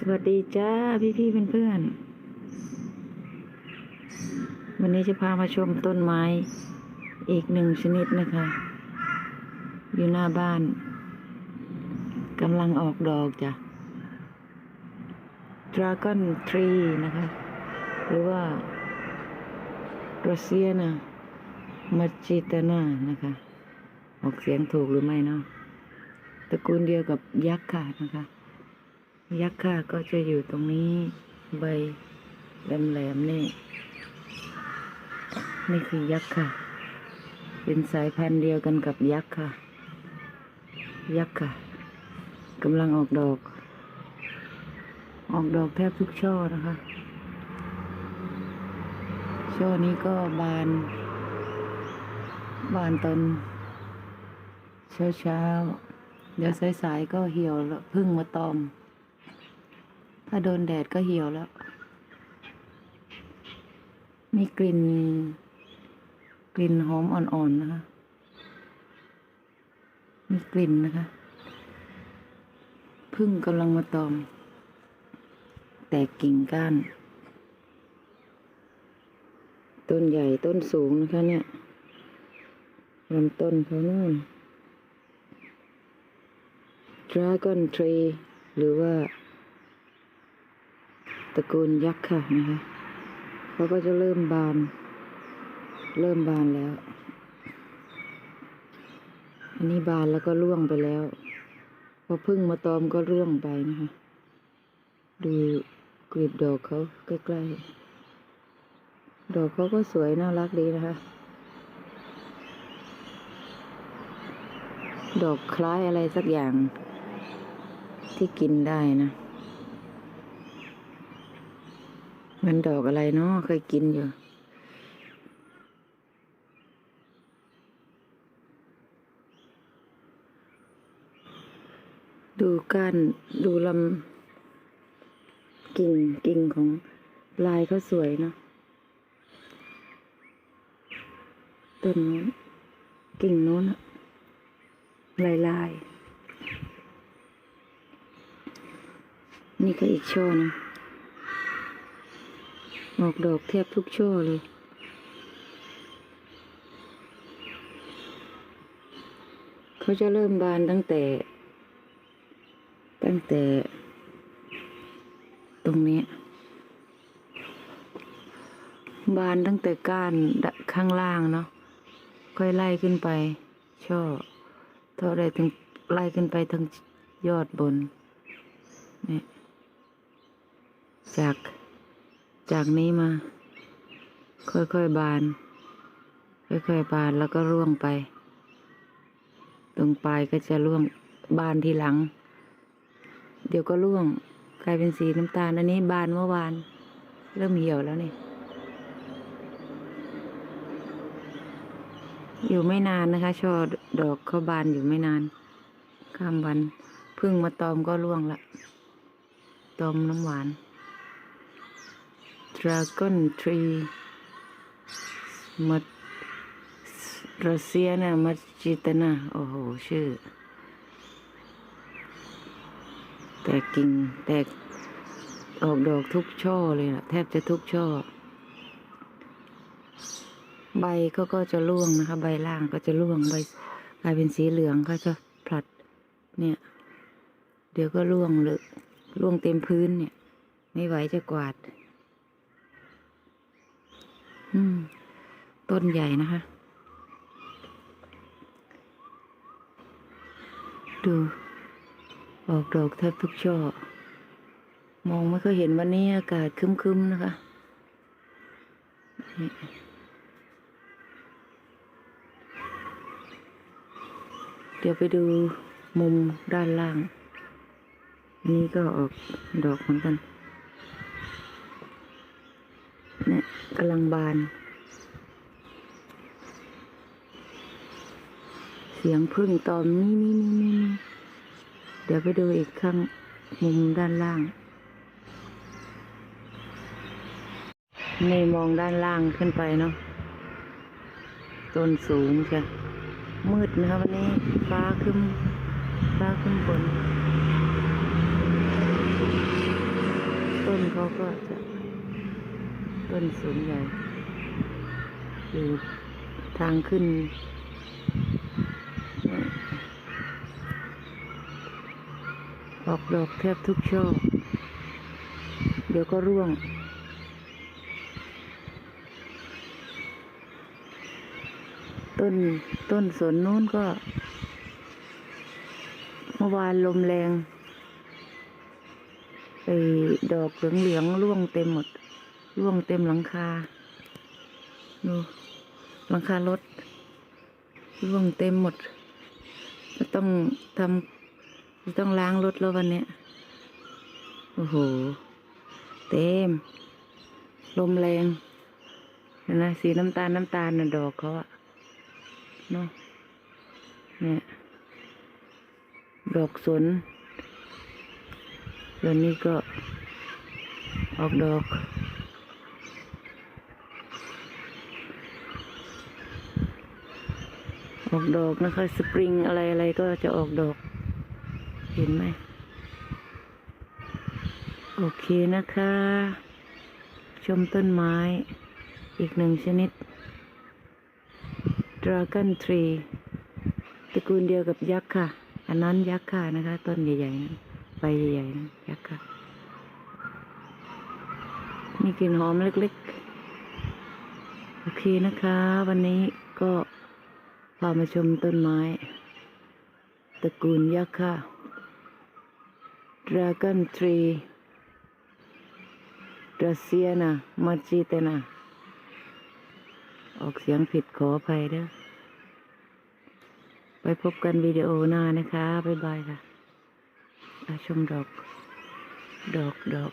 สวัสดีจ้าพี่พี่เพื่อนๆวันนี้จะพามาชมต้นไม้อีกหนึ่งชนิดนะคะ อยู่หน้าบ้านกำลังออกดอกจ้ะ Dragon Tree นะคะ หรือว่า r o s i a n a m a g i t a n a นะคะ ออกเสียงถูกหรือไม่เนาะตระกูลเดียวกับยักษ์ค่ะนะคะ ยักษ์ค่ะก็จะอยู่ตรงนี้ใบแหลมๆนี่ นี่คือยักษ์ค่ะ เป็นสายพันธุ์เดียวกันกับยักษ์ค่ะ ยักษ์ค่ะกำลังออกดอก ออกดอกแทบทุกช่อนะคะ ช่อนี้ก็บาน บานตอนเช้าเช้าเดี๋ยวสายๆก็เหี่ยวแล้วพึ่งมาตอม ถ้าโดนแดดก็เหี่ยวแล้ว มีกลิ่น กลิ่นหอมอ่อนๆนะคะ มีกลิ่นนะคะ พึ่งกำลังมาตอม แตกกิ่งก้าน ต้นใหญ่ต้นสูงนะคะเนี่ยลำต้นเขานู่น Dragon Tree หรือว่า ระกูลยักษ์ค่ะนะคะเขาก็จะเริ่มบาน เริ่มบานแล้ว อันนี้บานแล้วก็ร่วงไปแล้ว พอพึ่งมาตอมก็ร่วงไปนะคะ ดูกลีบดอกเขาใกล้ๆ ดอกเขาก็สวยน่ารักดีนะคะ ดอกคล้ายอะไรสักอย่างที่กินได้นะ มันดอกอะไรเนาะเคยกินอยู่ ดูก้านดูลำกิ่งกิ่งของลายเขาสวยเนาะต้นนู้นกิ่งนู้นลายลาย นี่ก็อีกช่อนึง ออกดอกแทบทุกช่อเลย เขาจะเริ่มบานตั้งแต่ ตั้งแต่ ตรงนี้ บานตั้งแต่ก้านดะข้างล่างเนาะ ค่อยไล่ขึ้นไป ช่อ เท่าไรถึงไล่ขึ้นไปทั้งยอดบนนี่จาก จากนี้มา ค่อยๆบาน ค่อยๆบานแล้วก็ร่วงไป ตรงปลายก็จะร่วงบานทีหลัง เดี๋ยวก็ร่วง กลายเป็นสีน้ำตาลอันนี้บานเมื่อวาน เริ่มเหี่ยวแล้วนี่อยู่ไม่นานนะคะช่อดอกเขาบานอยู่ไม่นาน ข้ามวันพึ่งมาตอมก็ร่วงละ ตอมน้ำหวาน Dragon Tree มัดรัสเซียนะมัดจิตนะโอ้โห ชื่อ แตกกิ่งแตกออกดอกทุกช่อเลยนะแทบจะทุกช่อ ใบก็ก็จะร่วงนะคะ ใบล่างก็จะร่วงใบกลายเป็นสีเหลืองก็จะผลัด เนี่ย เดี๋ยวก็ร่วงเลยร่วงเต็มพื้นเนี่ย ไม่ไหวจะกวาด ต้นใหญ่นะคะ ดูออกดอกแทบทุกช่อ มองไม่ค่อยเห็นวันนี้อากาศคึ้มๆนะคะเดี๋ยวไปดูมุมด้านล่าง นี่ก็ออกดอกเหมือนกัน เนี่ย กำลังบาน เสียงพึ่งตอมนี่นี่นี่นี่นี่เดี๋ยวไปดูอีกข้างมุมด้านล่างนี่มองด้านล่างขึ้นไปเนาะต้นสูงจ้ะมืดนะคะวันนี้ฟ้าครึ้มฟ้าครึ้มฝนเขาก็จะ ต้นสูงใหญ่อยู่ทางขึ้น ออกดอกแทบทุกช่อเดี๋ยวก็ร่วง ต้นต้นสนนู้นก็ เมื่อวานลมแรงไอ้ดอกเหลืองๆร่วงเต็มหมด ร่วงเต็มหลังคา ดู หลังคารถร่วงเต็มหมดจะต้องทำจะต้องล้างรถแล้ววันนี้โอ้โห เต็ม ลมแรงเห็นไหมสีน้ำตาลน้ำตาลน่ะดอกเขาอะเนาะเนี่ยดอกสนแล้วนี่ก็ออกดอก ออกดอกนะคะสปริงอะไรอะไรก็จะออกดอก เห็นไหม โอเคนะคะ ชมต้นไม้ อีกหนึ่งชนิด Dragon Tree ตระกูลเดียวกับยักษ์ค่ะ อันนั้นยักษ์ค่ะนะคะ ต้นใหญ่ๆนะใบใหญ่ๆนะยักษ์ค่ะ มีกลิ่นหอมเล็กๆ โอเคนะคะ วันนี้ก็ พามาชมต้นไม้ ตระกูลยักษ์ค่ะ Dragon Tree รัสเซียนะมาจิเตนะออกเสียงผิดขออภัยเด้อไปพบกันวิดีโอหน้านะคะ บ๊ายบายค่ะอาชมดอก ดอกดอก